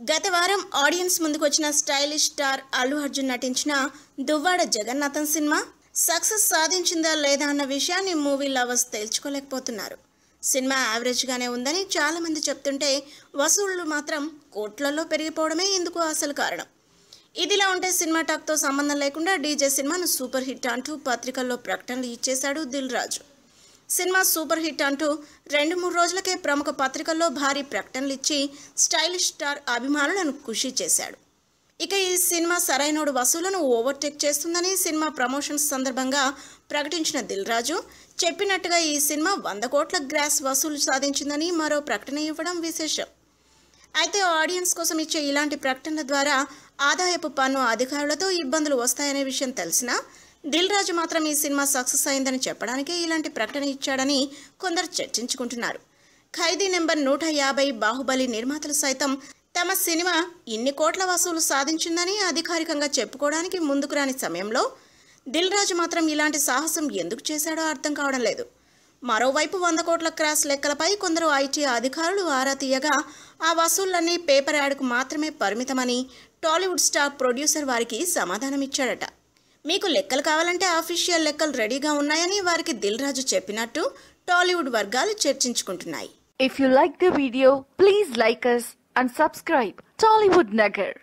గత వారం ఆడియన్స్ ముందుకు వచ్చిన స్టైలిష్ స్టార్ అల్లు అర్జున్ నటించిన దువ్వాడ జగన్నాథన్ సినిమా సక్సెస్ సాధించిందా లేదా అన్న విషయాన్ని మూవీ లవర్స్ తేల్చుకోలేకపోతున్నారు. సినిమా యావరేజ్గానే ఉందని చాలామంది చెప్తుంటే వసూళ్ళు మాత్రం కోట్లలో పెరిగిపోవడమే ఇందుకు అసలు కారణం. ఇదిలా ఉంటే సినిమా టాక్తో సంబంధం లేకుండా డీజే సినిమాను సూపర్ హిట్ అంటూ పత్రికల్లో ప్రకటనలు ఇచ్చేశాడు దిల్ రాజు. సినిమా సూపర్ హిట్ అంటూ రెండు మూడు రోజులకే ప్రముఖ పత్రికల్లో భారీ ప్రకటనలు ఇచ్చి స్టైలిష్ స్టార్ అభిమానులను ఖుషి చేశాడు. ఇక ఈ సినిమా సరైనోడు వసూలను ఓవర్టేక్ చేస్తుందని సినిమా ప్రమోషన్స్ సందర్భంగా ప్రకటించిన దిల్ రాజు చెప్పినట్టుగా ఈ సినిమా వంద కోట్ల గ్రాస్ వసూలు సాధించిందని మరో ప్రకటన ఇవ్వడం విశేషం. అయితే ఆడియన్స్ కోసం ఇచ్చే ఇలాంటి ప్రకటనల ద్వారా ఆదాయపు పన్ను అధికారులతో ఇబ్బందులు వస్తాయనే విషయం తెలిసినా దిల్ రాజు మాత్రం ఈ సినిమా సక్సెస్ అయిందని చెప్పడానికే ఇలాంటి ప్రకటన ఇచ్చాడని కొందరు చర్చించుకుంటున్నారు. ఖైదీ నెంబర్ నూట యాభై బాహుబలి నిర్మాతలు సైతం తమ సినిమా ఇన్ని కోట్ల వసూలు సాధించిందని అధికారికంగా చెప్పుకోవడానికి ముందుకు రాని సమయంలో దిల్ రాజు మాత్రం ఇలాంటి సాహసం ఎందుకు చేశాడో అర్థం కావడం లేదు. మరోవైపు వంద కోట్ల క్రాస్ లెక్కలపై కొందరు ఐటీ అధికారులు ఆరా తీయగా ఆ వసూళ్ళన్నీ పేపర్ యాడ్కు మాత్రమే పరిమితమని టాలీవుడ్ స్టార్ ప్రొడ్యూసర్ వారికి సమాధానమిచ్చాడట. మీకు లెక్కలు కావాలంటే అఫీషియల్ లెక్కలు రెడీగా ఉన్నాయని వారికి దిల్ రాజు చెప్పినట్టు టాలీవుడ్ వర్గాలు చర్చించుకుంటున్నాయి. If you like the video please like us and subscribe Tollywood Nagar